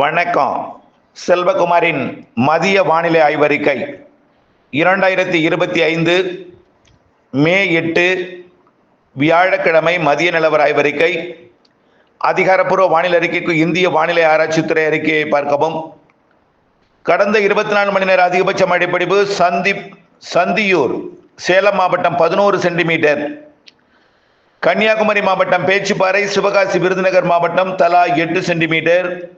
வணக்கம். செல்வகுமாரின் மதிய வானிலை ஆய்வறிக்கை. இரண்டாயிரத்தி இருபத்தி ஐந்து மே எட்டு வியாழக்கிழமை மதிய நிலவர ஆய்வறிக்கை. அதிகாரப்பூர்வ வானிலை அறிக்கைக்கு இந்திய வானிலை ஆராய்ச்சித்துறை அறிக்கையை பார்க்கவும். கடந்த இருபத்தி நாலு மணி நேர அதிகபட்ச மழைப்பிடிப்பு சந்திப் சந்தியூர் சேலம் மாவட்டம் பதினோரு சென்டிமீட்டர். கன்னியாகுமரி மாவட்டம் பேச்சுப்பாறை சிவகாசி விருதுநகர் மாவட்டம் தலா எட்டு சென்டிமீட்டர்.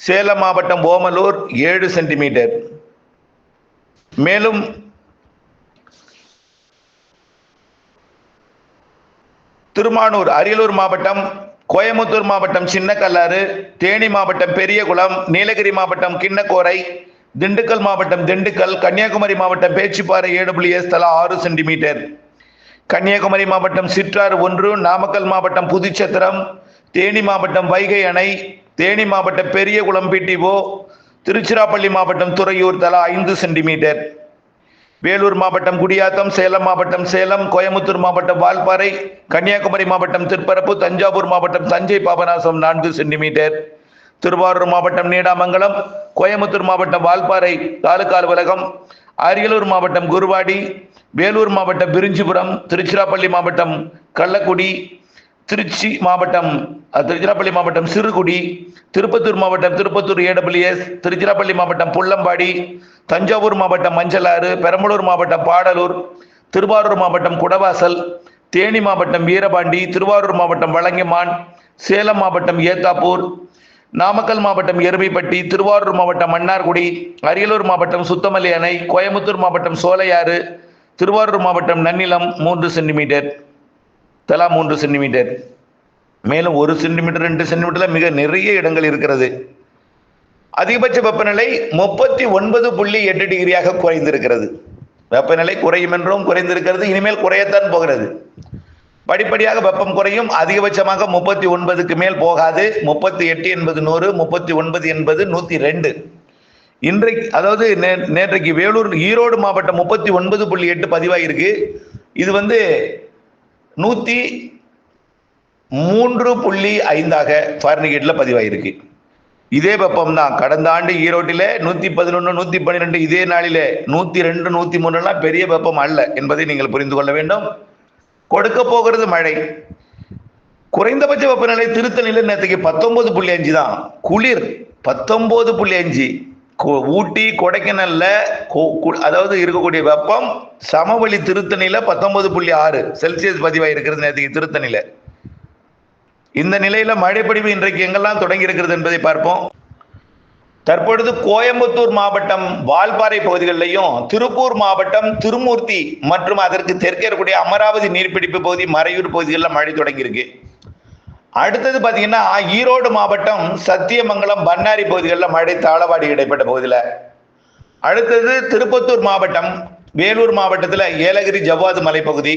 சேலம் மாவட்டம் ஓமலூர் ஏழு சென்டிமீட்டர். மேலும் திருமானூர் அரியலூர் மாவட்டம் கோயமுத்தூர் மாவட்டம் சின்னக்கல்லாறு தேனி மாவட்டம் பெரியகுளம் நீலகிரி மாவட்டம் கிண்ணக்கோரை திண்டுக்கல் மாவட்டம் திண்டுக்கல் கன்னியாகுமரி மாவட்டம் பேச்சுப்பாறை ஏடபிள்யூஎஸ் தலா ஆறு சென்டிமீட்டர். கன்னியாகுமரி மாவட்டம் சிற்றாறு ஒன்று நாமக்கல் மாவட்டம் புதுச்சத்திரம் தேனி மாவட்டம் வைகை அணை தேனி மாவட்டம் பெரியகுளம் பிடிஓ திருச்சிராப்பள்ளி மாவட்டம் துறையூர் தலா ஐந்து சென்டிமீட்டர். வேலூர் மாவட்டம் குடியாத்தம் சேலம் மாவட்டம் சேலம் கோயமுத்தூர் மாவட்டம் வால்பாறை கன்னியாகுமரி மாவட்டம் திருப்பரப்பு தஞ்சாவூர் மாவட்டம் தஞ்சை பாபநாசம் நான்கு சென்டிமீட்டர். திருவாரூர் மாவட்டம் நீடாமங்கலம் கோயமுத்தூர் மாவட்டம் வால்பாறை தாலுகா அலுவலகம் அரியலூர் மாவட்டம் குருவாடி வேலூர் மாவட்டம் பிரிஞ்சிபுரம் திருச்சிராப்பள்ளி மாவட்டம் கள்ளக்குடி திருச்சி மாவட்டம் திருச்சிராப்பள்ளி மாவட்டம் சிறுகுடி திருப்பத்தூர் மாவட்டம் திருப்பத்தூர் ஏடபிள்யூஎஸ் திருச்சிராப்பள்ளி மாவட்டம் புள்ளம்பாடி தஞ்சாவூர் மாவட்டம் மஞ்சளாறு பெரம்பலூர் மாவட்டம் பாடலூர் திருவாரூர் மாவட்டம் குடவாசல் தேனி மாவட்டம் வீரபாண்டி திருவாரூர் மாவட்டம் வலங்கிமான் சேலம் மாவட்டம் ஏத்தாப்பூர் நாமக்கல் மாவட்டம் எருமைப்பட்டி திருவாரூர் மாவட்டம் மன்னார்குடி அரியலூர் மாவட்டம் சுத்தமல்லி அணை கோயம்புத்தூர் மாவட்டம் சோலையாறு திருவாரூர் மாவட்டம் நன்னிலம் மூன்று சென்டிமீட்டர். தலா மூன்று சென்டிமீட்டர். மேலும் ஒரு சென்டிமீட்டர் ரெண்டு சென்டிமீட்டர்ல மிக நிறைய இடங்கள் இருக்கிறது. அதிகபட்ச வெப்பநிலை முப்பத்தி ஒன்பது புள்ளி எட்டு டிகிரியாக குறைந்திருக்கிறது. வெப்பநிலை குறையும் என்றும் குறைந்திருக்கிறது இனிமேல் குறையத்தான் போகிறது. படிப்படியாக வெப்பம் குறையும் அதிகபட்சமாக முப்பத்தி ஒன்பதுக்கு மேல் போகாது. முப்பத்தி எட்டு என்பது நூறு முப்பத்தி ஒன்பது என்பது நூத்தி ரெண்டு. இன்றைக்கு அதாவது நே- நேற்றைக்கு வேலூர் ஈரோடு மாவட்டம் முப்பத்தி ஒன்பது புள்ளி எட்டு பதிவாயிருக்கு. இது வந்து நூற்றி மூன்று புள்ளி ஐந்தாக ஃபாரன்ஹீட்ல பதிவாயிருக்கு. இதே வெப்பம்தான். கடந்த ஆண்டு ஈரோட்டில் நூற்றி பதினொன்று நூற்றி பன்னிரெண்டு இதே நாளில் நூற்றி ரெண்டு நூற்றி மூணுலாம் பெரிய வெப்பம் அல்ல என்பதை நீங்கள் புரிந்து கொள்ள வேண்டும். கொடுக்க போகிறது மழை. குறைந்தபட்ச வெப்பநிலை திருத்தணியில் நேற்றுக்கு பத்தொன்பது புள்ளி அஞ்சு தான். குளிர் பத்தொன்பது புள்ளி அஞ்சு. ஊட்டி கொடைக்கானல்ல அதாவது இருக்கக்கூடிய வெப்பம் சமவெளி திருத்தணியில பத்தொன்பது புள்ளி ஆறு செல்சியஸ் பதிவாக இருக்கிறது நேற்றுக்கு திருத்தணியில. இந்த நிலையில மழைப்பொழிவு இன்றைக்கு எங்கெல்லாம் தொடங்கி இருக்கிறது என்பதை பார்ப்போம். தற்பொழுது கோயம்புத்தூர் மாவட்டம் வால்பாறை பகுதிகளிலையும் திருப்பூர் மாவட்டம் திருமூர்த்தி மற்றும் அதற்கு தெற்கே இருக்கக்கூடிய அமராவதி நீர்பிடிப்பு பகுதி மறையூர் பகுதிகளில் மழை தொடங்கியிருக்கு. அடுத்தது பார்த்தீங்கன்னா ஈரோடு மாவட்டம் சத்தியமங்கலம் பண்ணாரி பகுதிகளில் மழை தாளவாடி இடைப்பட்ட பகுதியில். அடுத்தது திருப்பத்தூர் மாவட்டம் வேலூர் மாவட்டத்தில் ஏலகிரி ஜவ்வாது மலைப்பகுதி.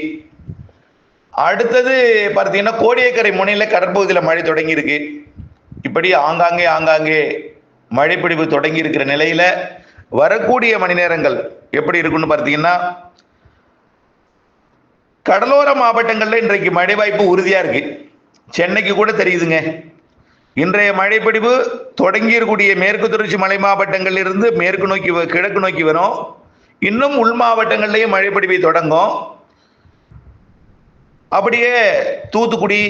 அடுத்தது பார்த்தீங்கன்னா கோடியக்கரை முனையில் கடற்பகுதியில் மழை தொடங்கியிருக்கு. இப்படி ஆங்காங்கே ஆங்காங்கே மழைப்பிடிப்பு தொடங்கி இருக்கிற நிலையில் வரக்கூடிய மணி நேரங்கள் எப்படி இருக்குன்னு பார்த்தீங்கன்னா கடலோர மாவட்டங்களில் இன்றைக்கு மழை வாய்ப்பு உறுதியாக இருக்குது சென்னைக்கு கூட தெரியுதுங்க. இன்றைய மழைப்பிடிவு தொடங்கி இருக்கக்கூடிய மேற்கு தொடர்ச்சி மலை மாவட்டங்களில் இருந்து மேற்கு நோக்கி வ- கிழக்கு நோக்கி வரும். இன்னும் உள் மாவட்டங்கள்லேயும் மழைப்பிடிவை தொடங்கும். அப்படியே தூத்துக்குடி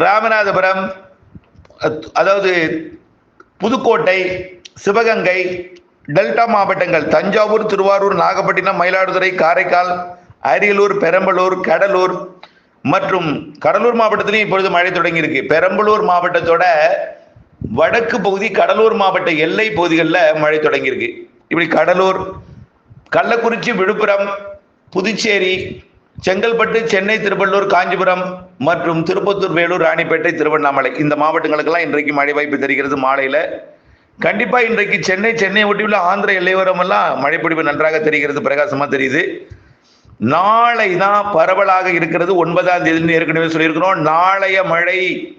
ராமநாதபுரம் அதாவது புதுக்கோட்டை சிவகங்கை டெல்டா மாவட்டங்கள் தஞ்சாவூர் திருவாரூர் நாகப்பட்டினம் மயிலாடுதுறை காரைக்கால் அரியலூர் பெரம்பலூர் கடலூர் மற்றும் கடலூர் மாவட்டத்திலையும் இப்பொழுது மழை தொடங்கியிருக்கு. பெரம்பலூர் மாவட்டத்தோட வடக்கு பகுதி கடலூர் மாவட்ட எல்லை பகுதிகளில் மழை தொடங்கியிருக்கு. இப்படி கடலூர் கள்ளக்குறிச்சி விழுப்புரம் புதுச்சேரி செங்கல்பட்டு சென்னை திருவள்ளூர் காஞ்சிபுரம் மற்றும் திருப்பத்தூர் வேலூர் ராணிப்பேட்டை திருவண்ணாமலை இந்த மாவட்டங்களுக்கெல்லாம் இன்றைக்கு மழை வாய்ப்பு தெரிகிறது மாலையில். கண்டிப்பாக இன்றைக்கு சென்னை சென்னை ஒட்டியுள்ள ஆந்திர எல்லையோரம் எல்லாம் மழைப்பிடிப்பு நன்றாக தெரிகிறது பிரகாசமாக தெரியுது. நாளை தான் பரவலாக இருக்கிறது. ஒன்பதாம் தேதி ஏற்கனவே சொல்லியிருக்கிறோம். நாளைய மழை.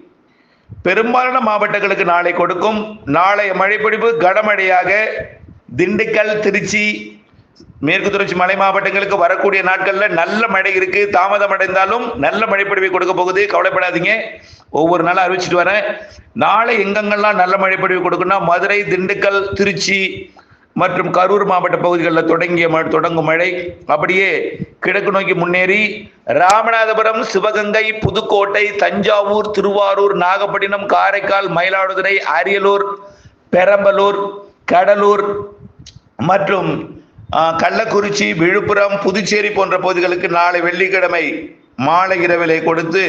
பெரும்பாலான மாவட்டங்களுக்கு நாளை கொடுக்கும். நாளைய மழைப்பிடிப்பு கனமழையாக திண்டுக்கல் திருச்சி மேற்கு தொடர்ச்சி மலை மாவட்டங்களுக்கு வரக்கூடிய நாட்களில் நல்ல மழை இருக்கு. தாமதம் அடைந்தாலும் நல்ல மழை கொடுக்க போகுது. கவலைப்படாதீங்க. ஒவ்வொரு நாளும் அறிவிச்சிட்டு வரேன். நாளை எங்கெங்கெல்லாம் நல்ல மழை கொடுக்குன்னா மதுரை திண்டுக்கல் திருச்சி மற்றும் கரூர் மாவட்ட பகுதிகளில் தொடங்கிய ம- தொடங்கும் மழை. அப்படியே கிழக்கு நோக்கி முன்னேறி ராமநாதபுரம் சிவகங்கை புதுக்கோட்டை தஞ்சாவூர் திருவாரூர் நாகப்பட்டினம் காரைக்கால் மயிலாடுதுறை அரியலூர் பெரம்பலூர் கடலூர் மற்றும் கள்ளக்குறிச்சி விழுப்புரம் புதுச்சேரி போன்ற பகுதிகளுக்கு நாளை வெள்ளிக்கிழமை மாலை இரவிலை கொடுத்து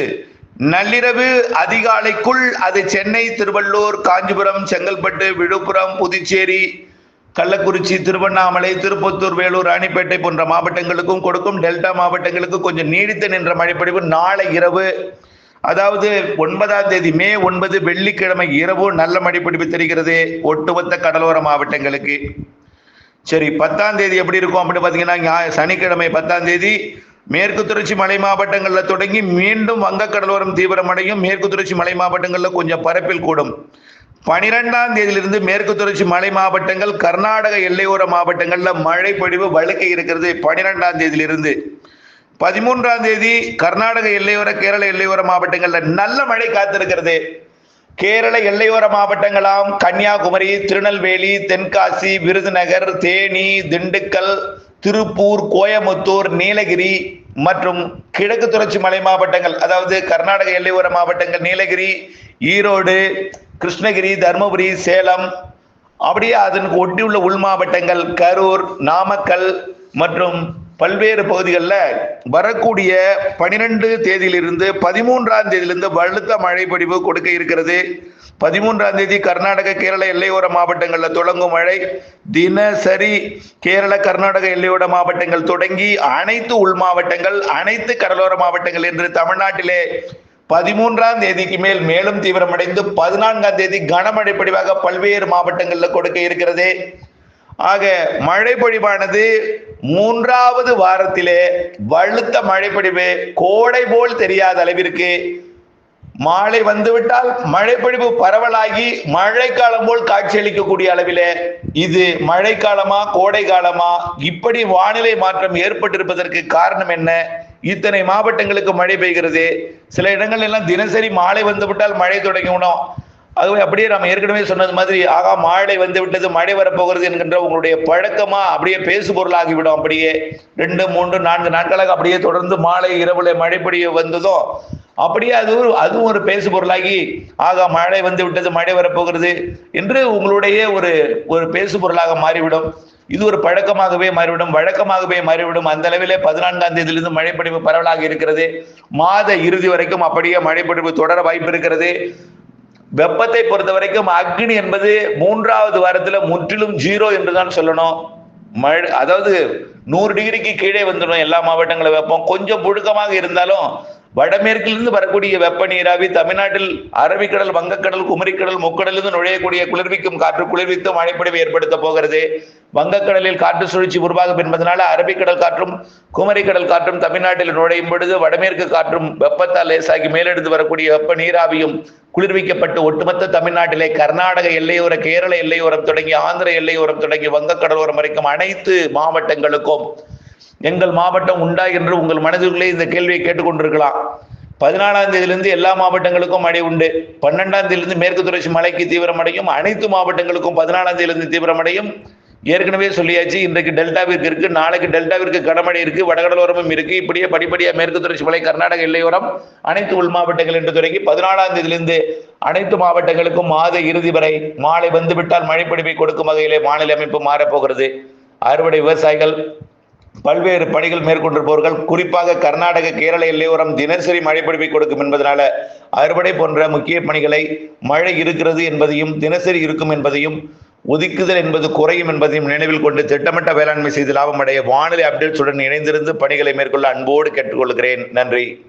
நள்ளிரவு அதிகாலைக்குள் அது சென்னை திருவள்ளூர் காஞ்சிபுரம் செங்கல்பட்டு விழுப்புரம் புதுச்சேரி கள்ளக்குறிச்சி திருவண்ணாமலை திருப்பத்தூர் வேலூர் ராணிப்பேட்டை போன்ற மாவட்டங்களுக்கும் கொடுக்கும் டெல்டா மாவட்டங்களுக்கு கொஞ்சம் நீடித்து நின்ற மழைப்பொழிவு நாளை இரவு. அதாவது ஒன்பதாம் தேதி மே ஒன்பது வெள்ளிக்கிழமை இரவு நல்ல மழைப்பிடிப்பு தெரிகிறது. ஒட்டுமொத்த கடலோர மாவட்டங்களுக்கு. சரி பத்தாம் தேதி எப்படி இருக்கும் அப்படின்னு பார்த்தீங்கன்னா சனிக்கிழமை பத்தாம் தேதி மேற்கு தொடர்ச்சி மலை மாவட்டங்களில் தொடங்கி மீண்டும் வங்கக்கடலோரம் தீவிரமடையும். மேற்கு தொடர்ச்சி மலை மாவட்டங்களில் கொஞ்சம் பரப்பில் கூடும். பனிரெண்டாம் தேதியிலிருந்து மேற்கு தொடர்ச்சி மலை மாவட்டங்கள் கர்நாடக எல்லையோர மாவட்டங்களில் மழை பொழிவு வழுக்க இருக்கிறது பனிரெண்டாம் தேதியிலிருந்து. பதிமூன்றாம் தேதி கர்நாடக எல்லையோர கேரள எல்லையோர மாவட்டங்களில் நல்ல மழை காத்திருக்கிறது. கேரள எல்லையோர மாவட்டங்களாம் கன்னியாகுமரி திருநெல்வேலி தென்காசி விருதுநகர் தேனி திண்டுக்கல் திருப்பூர் கோயமுத்தூர் நீலகிரி மற்றும் கிழக்கு தொடர்ச்சி மலை மாவட்டங்கள் அதாவது கர்நாடக எல்லையோர மாவட்டங்கள் நீலகிரி ஈரோடு கிருஷ்ணகிரி தருமபுரி சேலம் அப்படியே அதனுக்கு ஒட்டியுள்ள உள் மாவட்டங்கள் கரூர் நாமக்கல் மற்றும் பல்வேறு பகுதிகளில் வரக்கூடிய பனிரெண்டு தேதியிலிருந்து பதிமூன்றாம் தேதியிலிருந்து வலுத்த மழை பொழிவு கொடுக்க இருக்கிறது. பதிமூன்றாம் தேதி கர்நாடக கேரள எல்லையோர மாவட்டங்களில் தொடங்கும் மழை. தினசரி கேரள கர்நாடக எல்லையோர மாவட்டங்கள் தொடங்கி அனைத்து உள் மாவட்டங்கள் அனைத்து கடலோர மாவட்டங்கள் என்று தமிழ்நாட்டிலே பதிமூன்றாம் தேதிக்கு மேல் மேலும் தீவிரமடைந்து பதினான்காம் தேதி கனமழை பொழிவாக பல்வேறு மாவட்டங்களில் கொடுக்க இருக்கிறது. ஆக மழை பொழிவானது மூன்றாவது வாரத்திலே வலுத்த மழை பொழிவு கோடை போல் தெரியாத அளவிற்கு. மாலை வந்துவிட்டால் மழைப்பொழிவு பரவலாகி மழைக்காலம் போல் காட்சியளிக்கக்கூடிய அளவிலே இது மழைக்காலமா கோடை காலமா இப்படி வானிலை மாற்றம் ஏற்பட்டிருப்பதற்கு காரணம் என்ன? இத்தனை மாவட்டங்களுக்கு மழை பெய்கிறது. சில இடங்கள் எல்லாம் தினசரி மாலை வந்துவிட்டால் மழை தொடங்கிவிடும். ஆகவே அப்படியே நம்ம ஏற்கனவே சொன்னது மாதிரி ஆகா மழை வந்து விட்டது மழை வரப்போகிறது என்கின்ற உங்களுடைய பழக்கமா அப்படியே பேசு பொருளாகிவிடும் அப்படியே. ரெண்டு மூன்று நான்கு நாட்களாக அப்படியே தொடர்ந்து மாலை இரவுல மழை பொழிய வந்ததும் அப்படியே அது ஒரு அதுவும் ஒரு பேசு பொருளாகி ஆகா மழை வந்து விட்டது மழை வரப்போகிறது என்று உங்களுடைய ஒரு ஒரு பேசு பொருளாக மாறிவிடும். இது ஒரு பழக்கமாகவே மாறிவிடும். வழக்கமாகவே மாறிவிடும். அந்த அளவிலே பதினான்காம் தேதியிலிருந்து மழைப்பொழிவு பரவலாக இருக்கிறது. மாத இறுதி வரைக்கும் அப்படியே மழைப்பொழிவு தொடர வாய்ப்பு இருக்கிறது. வெப்பத்தை பொறுத்த வரைக்கும் அக்னி என்பது மூன்றாவது வாரத்துல முற்றிலும் ஜீரோ என்று தான் சொல்லணும். மழை அதாவது நூறு டிகிரிக்கு கீழே வந்துடும். எல்லா மாவட்டங்களும் வெப்பம். கொஞ்சம் புழுக்கமாக இருந்தாலும் வடமேற்கிலிருந்து வரக்கூடிய வெப்ப நீராவி தமிழ்நாட்டில் அரபிக்கடல் வங்கக்கடல் குமரிக்கடல் முக்கடலிருந்து நுழையக்கூடிய குளிர்விக்கும் காற்று குளிர்வித்து மழைப்பொழிவு ஏற்படுத்த போகிறது. வங்கக்கடலில் காற்று சுழற்சி உருவாகும் என்பதனால அரபிக்கடல் காற்றும் குமரிக்கடல் காற்றும் தமிழ்நாட்டில் நுழையும் பொழுது வடமேற்கு காற்றும் வெப்பத்தால் லேசாகி மேலெடுத்து வரக்கூடிய வெப்ப நீராவியும் குளிர்விக்கப்பட்டு ஒட்டுமொத்த தமிழ்நாட்டிலே கர்நாடக எல்லையோர கேரள எல்லையோரம் தொடங்கி ஆந்திர எல்லையோரம் தொடங்கி வங்கக்கடலோரம் வரைக்கும் அனைத்து மாவட்டங்களுக்கும் எங்கள் மாவட்டம் உண்டா என்று உங்கள் மனதிற்குள்ளே இந்த கேள்வியை கேட்டுக்கொண்டிருக்கலாம். பதினாலாம் தேதியிலிருந்து எல்லா மாவட்டங்களுக்கும் மழை உண்டு. பன்னெண்டாம் தேதியிலிருந்து மேற்கு தொடர்ச்சி மழைக்கு தீவிரமடையும். அனைத்து மாவட்டங்களுக்கும் பதினாலாம் தேதியிலிருந்து தீவிரமடையும். ஏற்கனவே சொல்லியாச்சு இன்றைக்கு டெல்டாவிற்கு இருக்கு நாளைக்கு டெல்டாவிற்கு கனமழை இருக்கு வடகடலோரமும் இருக்கு. இப்படியே படிப்படியா மேற்கு தொடர்ச்சி மலை கர்நாடக எல்லையோரம் அனைத்து உள் மாவட்டங்கள் என்று தொடங்கி பதினாலாம் தேதியிலிருந்து அனைத்து மாவட்டங்களுக்கும் மாத இறுதி வரை மாலை வந்துவிட்டால் மழைப்பொழிவை கொடுக்கும் வகையிலே மாநில அமைப்பு மாறப்போகிறது. அறுவடை விவசாயிகள் பல்வேறு பணிகள் மேற்கொண்டிருப்பவர்கள் குறிப்பாக கர்நாடக கேரள எல்லையோரம் தினசரி மழைப்பொழிவை கொடுக்கும் என்பதனால அறுவடை போன்ற முக்கிய பணிகளை மழை இருக்கிறது என்பதையும் தினசரி இருக்கும் என்பதையும் ஒதுக்குதல் என்பது குறையும் என்பதையும் நினைவில் கொண்டு திட்டமிட்ட வேளாண்மை செய்து லாபம் அடைய வானிலை அப்டேட்ஸுடன் இணைந்திருந்து பணிகளை மேற்கொள்ள அன்போடு கேட்டுக்கொள்கிறேன். நன்றி.